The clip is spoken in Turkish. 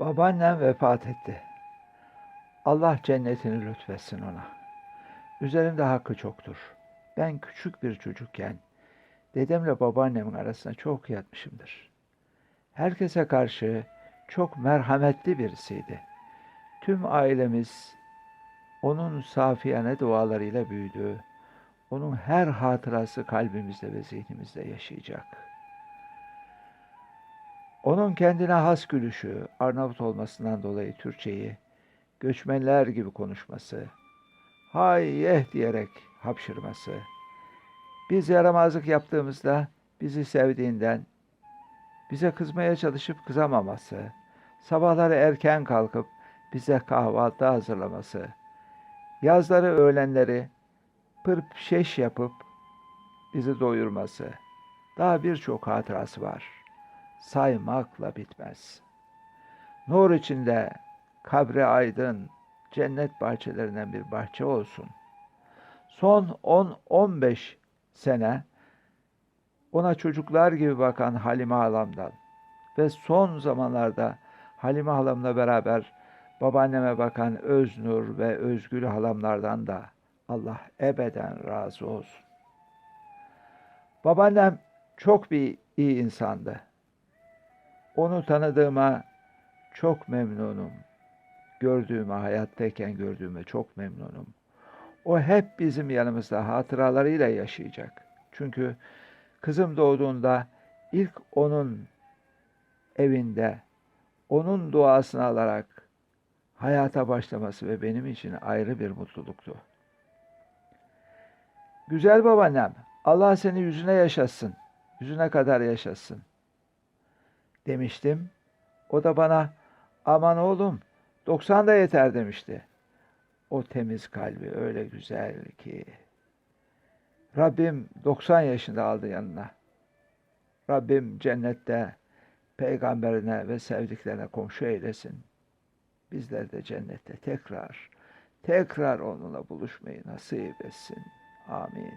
Babaannem vefat etti. Allah cennetini lütfetsin ona. Üzerimde hakkı çoktur. Ben küçük bir çocukken dedemle babaannemin arasında çok yatmışımdır. Herkese karşı çok merhametli birisiydi. Tüm ailemiz onun safiyane dualarıyla büyüdü. Onun her hatırası kalbimizde ve zihnimizde yaşayacak. Onun kendine has gülüşü, Arnavut olmasından dolayı Türkçeyi göçmenler gibi konuşması, hay yeh! diyerek hapşırması, biz yaramazlık yaptığımızda bizi sevdiğinden bize kızmaya çalışıp kızamaması, sabahları erken kalkıp bize kahvaltı hazırlaması, yazları öğlenleri pırp şeş yapıp bizi doyurması, daha birçok hatırası var. Saymakla bitmez. Nur içinde kabre aydın, cennet bahçelerinden bir bahçe olsun. Son 10-15 sene ona çocuklar gibi bakan Halime halamdan ve son zamanlarda Halime halamla beraber babaanneme bakan Öznur ve Özgül halamlardan da Allah ebeden razı olsun. Babaannem çok bir iyi insandı. Onu tanıdığıma çok memnunum. Gördüğüme, hayattayken gördüğüme çok memnunum. O hep bizim yanımızda hatıralarıyla yaşayacak. Çünkü kızım doğduğunda ilk onun evinde onun duasını alarak hayata başlaması ve benim için ayrı bir mutluluktu. Güzel babaannem, Allah seni yüzüne yaşatsın, yüzüne kadar yaşatsın demiştim. O da bana aman oğlum 90 da yeter demişti. O temiz kalbi öyle güzel ki. Rabbim 90 yaşında aldı yanına. Rabbim cennette peygamberine ve sevdiklerine komşu eylesin. Bizler de cennette tekrar, tekrar onunla buluşmayı nasip etsin. Amin.